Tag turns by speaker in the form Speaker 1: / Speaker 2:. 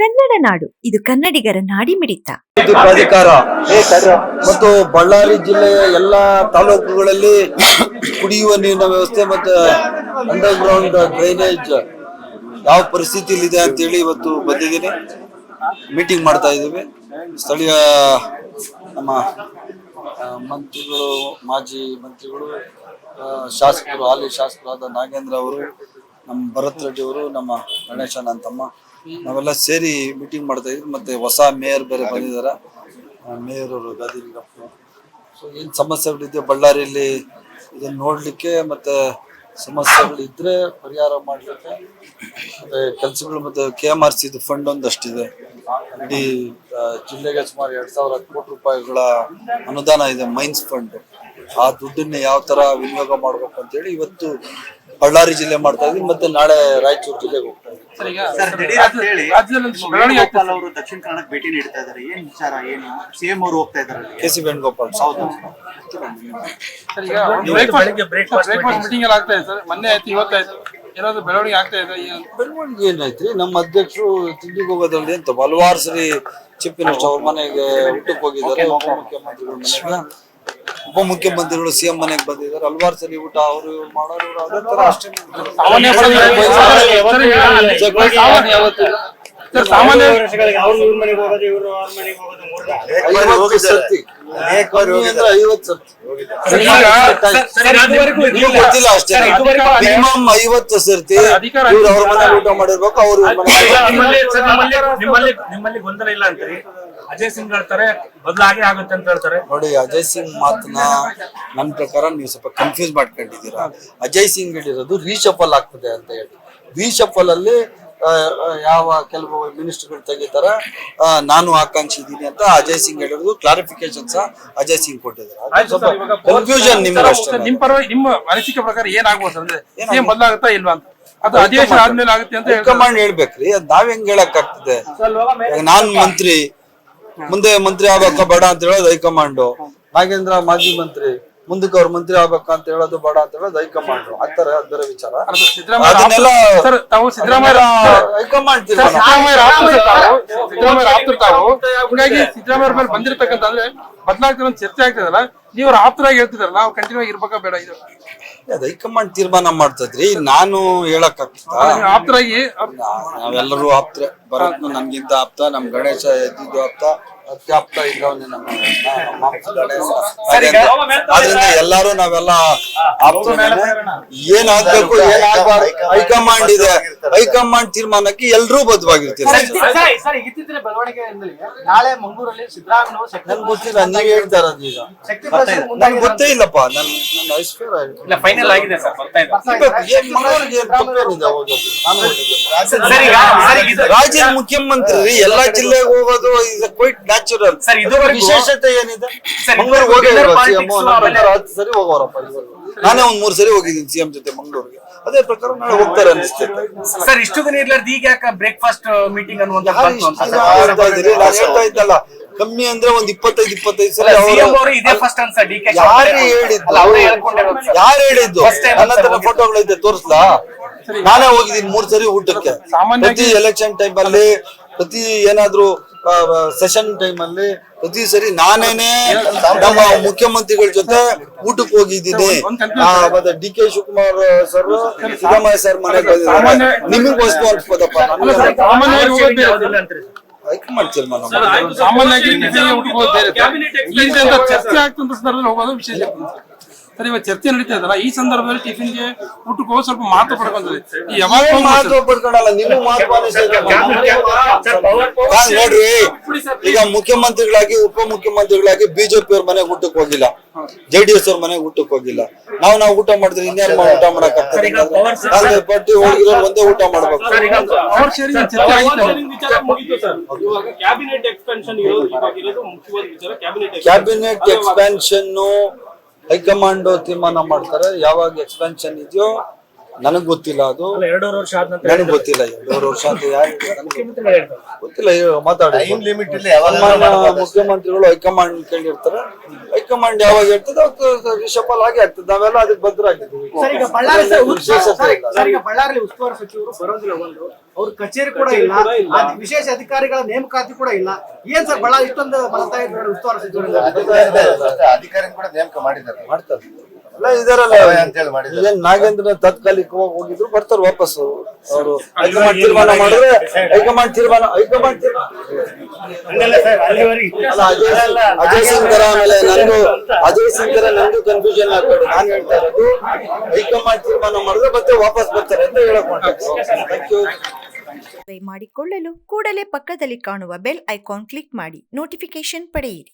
Speaker 1: ಕನ್ನಡ ನಾಡು. ಇದು ಕನ್ನಡಿಗರ ನಾಡಿಮಿಡಿತ.
Speaker 2: ಮಿಡಿತ ಪ್ರಾಧಿಕಾರ. ಮತ್ತು ಬಳ್ಳಾರಿ ಜಿಲ್ಲೆಯ ಎಲ್ಲಾ ತಾಲೂಕುಗಳಲ್ಲಿ ಕುಡಿಯುವ ನೀರಿನ ವ್ಯವಸ್ಥೆ ಮತ್ತು ಅಂಡರ್ ಗ್ರೌಂಡ್ ಡ್ರೈನೇಜ್ ಯಾವ ಪರಿಸ್ಥಿತಿಯಲ್ಲಿ ಇದೆ ಅಂತೇಳಿ ಇವತ್ತು ಬಂದಿದ್ದೀನಿ. ಮೀಟಿಂಗ್ ಮಾಡ್ತಾ ಇದ್ದೀವಿ. ಸ್ಥಳೀಯ ನಮ್ಮ ಮಂತ್ರಿಗಳು, ಮಾಜಿ ಮಂತ್ರಿಗಳು ಶಾಸಕರು, ಹಾಲಿ ಶಾಸಕರಾದ ನಾಗೇಂದ್ರ ಅವರು, ನಮ್ಮ ಭರತ್ ರೆಡ್ಡಿ ಅವರು, ನಮ್ಮ ಗಣೇಶ ನನ್ನ ತಮ್ಮ ನಾವೆಲ್ಲ ಸೇರಿ ಮೀಟಿಂಗ್ ಮಾಡ್ತಾ ಇದ್ವಿ, ಮತ್ತೆ ಹೊಸ ಮೇಯರ್ ಬೇರೆ ಬಂದಿದ್ದಾರೆ. ಮೇಯರ್ ಅವರು ಗಾದಿಲಿಂಗಪ್ಪ ಸೊ ಏನು ಸಮಸ್ಯೆಗಳಿದೆ ಬಳ್ಳಾರಿಯಲ್ಲಿ ಇದನ್ನ ನೋಡಲಿಕ್ಕೆ ಮತ್ತೆ ಸಮಸ್ಯೆಗಳಿದ್ರೆ ಪರಿಹಾರ ಮಾಡ್ಲಿಕ್ಕೆ ಮತ್ತೆ ಕೆಲಸಗಳು ಮತ್ತೆ K M R C fund ಒಂದಷ್ಟಿದೆ. ಇಡೀ ಜಿಲ್ಲೆಗೆ ಸುಮಾರು ಎರಡ್ ಸಾವಿರ ಕೋಟಿ ರೂಪಾಯಿಗಳ ಅನುದಾನ ಇದೆ, ಮೈನ್ಸ್ ಫಂಡ್ ಆ ದುಡ್ಡನ್ನ ಯಾವ ತರ ವಿನಿಯೋಗ ಮಾಡ್ಬೇಕು ಅಂತೇಳಿ ಇವತ್ತು ಬಳ್ಳಾರಿ ಜಿಲ್ಲೆ ಮಾಡ್ತಾ ಇದ್ವಿ, ಮತ್ತೆ ನಾಳೆ ರಾಯಚೂರು ಜಿಲ್ಲೆಗೆ ಹೋಗ್ತಾ ಇದ್ವಿ.
Speaker 3: ವೇಣುಗೋಪಾಲ್ ಅವರು ದಕ್ಷಿಣ ಕನ್ನಡಕ್ಕೆ ಭೇಟಿ ನೀಡ್ತಾ ಇದ್ದಾರೆ. ಏನ್ ವಿಚಾರ ಏನು ಸಿಎಂ ಅವರು ಹೋಗ್ತಾ ಇದ್ದಾರೆ
Speaker 2: ಕೆ ಸಿ ವೇಣುಗೋಪಾಲ್
Speaker 3: ಹೌದು.
Speaker 4: ಬ್ರೇಕ್ಫಾಸ್ಟ್ ಮೀಟಿಂಗ್ ಆಗ್ತಾ ಇದೆ ಸರ್. ಮೊನ್ನೆ ಆಯ್ತು ಇವತ್ತಾಯ್ತು ಏನಾದ್ರು ಬೆಳವಣಿಗೆ ಆಗ್ತಾ ಇದೆ ಏನು?
Speaker 2: ಬೆಳವಣಿಗೆ ಏನಾಯ್ತ್ರಿ ನಮ್ಮ ಅಧ್ಯಕ್ಷರು ತಿಂಡಿಗೆ ಹೋಗೋದ್ರಲ್ಲಿ ಅಂತ ಹಲವಾರು ಸರಿ ಚಿಪ್ಪಿನ ಮಿನಿಸ್ಟರ್ ಅವ್ರ ಮನೆಗೆ ಊಟಕ್ಕೆ ಹೋಗಿದ್ದಾರೆ. ಉಪಮುಖ್ಯಮಂತ್ರಿಗಳ ಮನೆಗೆ. ಉಪಮುಖ್ಯಮಂತ್ರಿಗಳು ಸಿಎಂ ಮನೆಗೆ ಬಂದಿದ್ದಾರೆ. ಹಲವಾರು ಸರಿ ಊಟ ಅವರು ಮಾಡೋರು ಅದೇ ತರ ಅಷ್ಟೇ. ಐವತ್ತು ಸರ್ತಿ. ಐವತ್ತು ಗೊತ್ತಿಲ್ಲ ಅಷ್ಟೇ. ಮಿನಿಮಮ್ ಐವತ್ತು ಸರ್ತಿ ಇವ್ರು ಅವ್ರ ಮನೆ ಊಟ ಮಾಡಿರ್ಬೇಕು ಅವ್ರು
Speaker 5: ನಿಮ್ಮಲ್ಲಿ ಗೊಂದಲ ಇಲ್ಲ ಅಂತೀರಿ ಅಜಯ್ ಸಿಂಗ್ ಹೇಳ್ತಾರೆ ಬದಲಾಗಿ ಆಗುತ್ತೆ ಅಂತ ಹೇಳ್ತಾರೆ.
Speaker 2: ನೋಡಿ ಅಜಯ್ ಸಿಂಗ್ ಮಾತನ್ನ ನನ್ನ ಪ್ರಕಾರ ನೀವು ಸ್ವಲ್ಪ ಕನ್ಫ್ಯೂಸ್ ಮಾಡ್ಕೊಂಡಿದ್ದೀರಾ. ಅಜಯ್ ಸಿಂಗ್ ಹೇಳಿರೋದು ರೀಶಫಲ್ ಆಗ್ತದೆ ಅಂತ ಹೇಳಿ ರೀಶಫಲ್ ಅಲ್ಲಿ ಯಾವ ಕೆಲವು ಮಿನಿಸ್ಟರ್ಗಳು ತೆಗಿತಾರೆ ನಾನು ಆಕಾಂಕ್ಷಿ ಇದ್ದೀನಿ ಅಂತ ಅಜಯ್ ಸಿಂಗ್ ಹೇಳಿದ್ರು ಕ್ಲಾರಿಫಿಕೇಶನ್ ಸಹ ಅಜಯ್ ಸಿಂಗ್ ಕೊಟ್ಟಿದ್ದಾರೆ. ಕನ್ಫ್ಯೂಷನ್ ನಿಮ್ಗೆ
Speaker 4: ಸರ್,
Speaker 2: ಅಷ್ಟೇ
Speaker 4: ಸರ್, ಪರವಾಗಿ ನಿಮ್ಮ ಅನಿಸಿಕೆ ಪ್ರಕಾರ ಏನಾಗ್ಬೋದು ಸರ್? ಅಂದ್ರೆ ಬದಲಾಗುತ್ತಾ ಇಲ್ವಾ ಅಂತ. ಅದು ಅಧಿವೇಶನ ಆದ್ಮೇಲೆ ಆಗುತ್ತೆ ಅಂತ
Speaker 2: ಹೈಕಮಾಂಡ್ ಹೇಳ್ಬೇಕ್ರಿ. ಅದ್ ನಾವ್ ಹೆಂಗ್ ಹೇಳಕ್ ಆಗ್ತದೆ ನಾನ್ ಮಂತ್ರಿ ಮುಂದೆ ಮಂತ್ರಿ ಆಗಬೇಕ ಬೇಡ ಅಂತ ಹೇಳೋದು ಹೈಕಮಾಂಡ್. ನಾಗೇಂದ್ರ ಮಾಜಿ ಮಂತ್ರಿ. ಮುಂದಕ್ಕೆ ಅವ್ರ ಮಂತ್ರಿ ಆಗ್ಬೇಕು ಅಂತ ಹೇಳೋದು ಬೇಡ ಅಂತ ಹೇಳೋದು ಹೈಕಮಾಂಡ್ ಆಗ್ತಾರೆ ಅದರ ಬೇರೆ ವಿಚಾರ.
Speaker 4: ಅದು
Speaker 2: ಅದನ್ನೆಲ್ಲ
Speaker 4: ಸರ್ ತಾವು ಸಿದ್ದರಾಮಯ್ಯ
Speaker 2: ಹೈಕಮಾಂಡ್
Speaker 4: ಸಿದ್ದರಾಮಯ್ಯ ಆಪ್ತರು ತಾವು ಹೀಗಾಗಿ ಸಿದ್ದರಾಮಯ್ಯ ಮೇಲೆ ಬಂದಿರತಕ್ಕಂತ ಅಂದ್ರೆ ಬದಲಾಗ್ತಾರೆ ಅಂತ ಚರ್ಚೆ ಆಗ್ತದಲ್ಲ ನೀವು ಅವ್ರ ಆಪ್ತರಾಗಿ ಹೇಳ್ತಿದಾರಲ್ಲ ನಾವು ಕಂಟಿನ್ಯೂ ಇರ್ಬೇಕಾ ಬೇಡ ಇದು?
Speaker 2: ಅದ್ ಹೈಕಮಾಂಡ್ ತೀರ್ಮಾನ ಮಾಡ್ತದ್ರಿ. ನಾನು ಹೇಳಕ್
Speaker 4: ಆಪ್ತರಾಗಿ
Speaker 2: ನಾವೆಲ್ಲರೂ ಆಪ್ತರೆ. ಭರತ್ ನನ್ಗಿಂತ ಆಪ್ತ ನಮ್ ಗಣೇಶ ಎದ್ದಿದ್ದು ಆಪ್ತ. ಅತ್ಯಾಪ್ತ ನಮ್ಮ ಆದ್ರಿಂದ ಎಲ್ಲಾರು ನಾವೆಲ್ಲ ಏನ್ ಆಗ್ಬೇಕು ಏನ್ ಆಗ್ಬಾರ್ದು ಹೈಕಮಾಂಡ್ ಇದೆ. ಹೈಕಮಾಂಡ್ ತೀರ್ಮಾನಕ್ಕೆ ಎಲ್ರೂ ಬದ್ಧವಾಗಿರ್ತೀವಿ
Speaker 6: ನಾಳೆ ಮಂಗಳೂರಲ್ಲಿ ಸಿದ್ದರಾಮಯ್ಯ ಶಕ್ತಿ
Speaker 2: ನನ್ಗೆ ಗೊತ್ತಿಲ್ಲ ನೀವ್ ಹೇಳ್ತಾ ಇರೋದು ಈಗ.
Speaker 6: ಶಕ್ತಿ
Speaker 2: ನನ್ಗೆ ಗೊತ್ತೇ ಇಲ್ಲಪ್ಪ. ನನ್ ನನ್ನ ಐಶ್ವರ್ಯ
Speaker 5: ಫೈನಲ್ ಆಗಿದೆ
Speaker 2: ಮಂಗಳೂರಿಗೆ
Speaker 5: ಈಗ
Speaker 2: ರಾಜ್ಯದ ಮುಖ್ಯಮಂತ್ರಿ ಎಲ್ಲಾ ಜಿಲ್ಲೆಗೆ ಹೋಗೋದು ಇಸ್ ಕ್ವೈಟ್ ನ್ಯಾಚುರಲ್
Speaker 5: ಸರ್, ಇದು
Speaker 2: ವಿಶೇಷತೆ ಏನಿದೆ? ಮಂಗಳೂರು ಹೋಗೇ ಸರಿ ಹೋಗೋರಪ್ಪ ನಾನೇ ಒಂದ್ ಮೂರ್ ಸರಿ ಹೋಗಿದ್ದೀನಿ ಸಿಎಂ ಜೊತೆ ಮಂಗಳೂರಿಗೆ. ಅದೇ ಪ್ರಕಾರ ನಾಳೆ ಹೋಗ್ತಾರೆ ಅನಿಸ್ತೈತೆ
Speaker 5: ಸರ್ ಇಷ್ಟು ದಿನ ಇರ್ಲಾರ್ದು ಈಗ ಯಾಕೆ ಬ್ರೇಕ್ಫಾಸ್ಟ್ ಮೀಟಿಂಗ್ ಅನ್ನುವಂತ
Speaker 2: ಹೇಳ್ತಾ ಇದ್ದಲ್ಲ. ಕಮ್ಮಿ ಅಂದ್ರೆ ಒಂದ್ ಇಪ್ಪತ್ತೈದು ಇಪ್ಪತ್ತೈದು ಸಲ
Speaker 5: ಸಿಎಂ
Speaker 2: ಅವ್ರು-
Speaker 5: ಅವರು ಇದೇ ಫಸ್ಟ್ ಅನ್ಸ ಡಿ ಕೆ
Speaker 2: ಯಾರು ಹೇಳಿದ್ದು? ಯಾರು ಹೇಳಿದ್ದು? ನನ್ನ ಹತ್ರ
Speaker 5: ಸರ್
Speaker 2: ಫೋಟೋಗಳಿದೆ ತೋರಿಸ್ಲಾ? ನಾನೇ ಹೋಗಿದ್ದೀನಿ ಮೂರ್ ಸರಿ ಊಟಕ್ಕೆ. ಪ್ರತಿ ಎಲೆಕ್ಷನ್ ಟೈಮ್ ಅಲ್ಲಿ ಪ್ರತಿ ಏನಾದ್ರು ಸೆಷನ್ ಟೈಮ್ ಅಲ್ಲಿ ಪ್ರತಿ ಸರಿ ನಾನೇನೆ ನಮ್ಮ ಮುಖ್ಯಮಂತ್ರಿಗಳ ಜೊತೆ ಊಟಕ್ಕೆ ಹೋಗಿದ್ದೀನಿ. ಮತ್ತೆ D K Shivakumar sir Siddaramaiah sir ಮನೆಗೆ ಬಂದಿದ್ದಾರೆ. ನಿಮಗೆ. ಹೈಕಮಾಂಡ್ ತೀರ್ಮಾನ
Speaker 4: ರೀತಿಯಾದ ಚರ್ಚೆ ಆಗ್ತಂತ ಸಂದರ್ಭದಲ್ಲಿ ಹೋಗೋದು ವಿಶೇಷ ಸರ್. ಇವಾಗ ಚರ್ಚೆ ನಡೀತಾ ಇದಲ್ಲ ಈ ಸಂದರ್ಭದಲ್ಲಿ ಟಿಫಿನ್ಗೆ ಊಟಕ್ಕೆ ಹೋಗಿ ಸ್ವಲ್ಪ ಮಹತ್ವ ಪಡ್ಕೊಂಡ್ರೆ ಈ ಯಾವಾಗ
Speaker 2: ಮಹತ್ವ ಪಡ್ಕೊಳಲ್ಲ ನಿಮಗ್ ಮಹತ್ವ. ನಾನ್ ನೋಡ್ರಿ. ಈಗ ಮುಖ್ಯಮಂತ್ರಿಗಳಾಗಿ ಉಪ ಮುಖ್ಯಮಂತ್ರಿಗಳಾಗಿ ಬಿಜೆಪಿ ಅವ್ರ ಮನೆಗೆ ಊಟಕ್ಕೆ ಹೋಗಿಲ್ಲ. ಜೆಡಿಎಸ್ ಅವ್ರ ಮನೆಗೆ ಊಟಕ್ಕೆ ಹೋಗಿಲ್ಲ. ನಾವ್ ನಾವು ಊಟ ಮಾಡಿದ್ರೆ ಇನ್ಯಾರು ಊಟ ಮಾಡಕ್ ಆಗ್ತದೆ? ಹೋಗಿರೋ ಒಂದೇ ಊಟ ಮಾಡ್ಬೇಕು.
Speaker 4: ಅವ್ರ ಶೇರಿಂಗ್ ಚರ್ಚೆ ಆಗಿತ್ತು
Speaker 7: ಸರ್ ಕ್ಯಾಬಿನೆಟ್ ಎಕ್ಸ್ಪೆನ್ಷನ್ ಇರೋದು ಮುಖ್ಯವಾದ ವಿಚಾರ ಕ್ಯಾಬಿನೆಟ್
Speaker 2: ಕ್ಯಾಬಿನೆಟ್ ಎಕ್ಸ್ಪಾನ್ಷನ್ ಹೈಕಮಾಂಡ್ ತೀರ್ಮಾನ ಮಾಡ್ತಾರೆ. ಯಾವಾಗ ಎಕ್ಸ್ಪಾನ್ಷನ್ ಇದೆಯೋ ನನಗ್ ಗೊತ್ತಿಲ್ಲ ಅದು.
Speaker 5: ಅಲ್ಲ ಎರಡೂವರೆ ವರ್ಷ ಆದ ನಂತರ
Speaker 2: ನನಗ್ ಗೊತ್ತಿಲ್ಲ ಎರಡೂವರೆ ವರ್ಷ ಅಂತ ಯಾರು
Speaker 5: ಮುಖ್ಯಮಂತ್ರಿಗಳು ಹೇಳ್ತಾರೆ.
Speaker 2: ಗೊತ್ತಿಲ್ಲ ಮಾತಾಡಿ ಟೈಮ್
Speaker 8: ಲಿಮಿಟ್ ಇಲ್ಲ
Speaker 2: ಯಾವಾಗ ಮುಖ್ಯಮಂತ್ರಿಗಳು ಹೈಕಮಾಂಡ್ ಕೇಳಿರ್ತಾರೆ. ಹೈಕಮಾಂಡ್ ಯಾವಾಗ ಹೇಳ್ತದೆ ಅವತ್ತು ರಿಷಫಲ್ ಆಗಿ ಆಗ್ತದೆ. ನಾವೆಲ್ಲ ಅದಕ್ಕೆ ಭದ್ರಾಗಿದ್ದೀವಿ.
Speaker 6: ಸರ್ ಈಗ ಬಳ್ಳಾರಿ ಸರ್
Speaker 2: ವಿಶೇಷತೆ
Speaker 6: ಸರ್,
Speaker 2: ಇಲ್ಲ.
Speaker 6: ಸರ್, ಈಗ ಬಳ್ಳಾರಿ ಉಸ್ತುವಾರಿ ಸಚಿವರು ಬರೋದಿಲ್ಲ ಒಂದು. ಅವ್ರ ಕಚೇರಿ ಕೂಡ ಇಲ್ಲ. ಅದ್ ವಿಶೇಷ ಅಧಿಕಾರಿಗಳ ನೇಮಕಾತಿ ಕೂಡ ಇಲ್ಲ. ಏನ್ ಸರ್ ಬಳ್ಳಾರಿ ಇಷ್ಟೊಂದು ಮಲತಾ ಇದ್ದಾರೆ ಉಸ್ತುವಾರಿ ಸಚಿವರು
Speaker 8: ಅಧಿಕಾರಿ ಕೂಡ ನೇಮಕ ಮಾಡಿದ್ದಾರೆ
Speaker 2: ಮಾಡ್ತಾರೆ. ಇದಾರಲ್ಲ
Speaker 8: ಅಂತೇಳಿ
Speaker 2: ಏನ್ ನಾಗೇಂದ್ರ ತಾತ್ಕಾಲಿಕವಾಗಿ ಹೋಗಿದ್ರು ಬರ್ತಾರೆ ವಾಪಸ್ ಅವರು. ಹೈಕಮಾಂಡ್ ತೀರ್ಮಾನ ಮಾಡಿದ್ರೆ ಹೈಕಮಾಂಡ್ ತೀರ್ಮಾನ ಹೈಕಮಾಂಡ್ ತೀರ್ಮಾನ. ಅಲ್ಲ ಅಜಯ್ ಅಜಯ್ ಆಮೇಲೆ ನಂದು ಅಜಯ್ ಸಿಂಗ್ ತರ ನಂದು ಕನ್ಫ್ಯೂಷನ್ ಆಗ್ಬೇಡಿ ನಾನು ಹೇಳ್ತಾ ಇರೋದು ಹೈಕಮಾಂಡ್ ತೀರ್ಮಾನ ಮಾಡಿದ್ರೆ ಮತ್ತೆ ವಾಪಸ್ ಬರ್ತಾರೆ ಅಂತ ಹೇಳಕ್ ಥ್ಯಾಂಕ್ ಯು
Speaker 1: ಮಾಡಿಕೊಳ್ಳಲು ಕೂಡಲೇ ಪಕ್ಕದಲ್ಲಿ ಕಾಣುವ ಬೆಲ್ ಐಕಾನ್ ಕ್ಲಿಕ್ ಮಾಡಿ ನೋಟಿಫಿಕೇಶನ್ ಪಡೆಯಿರಿ.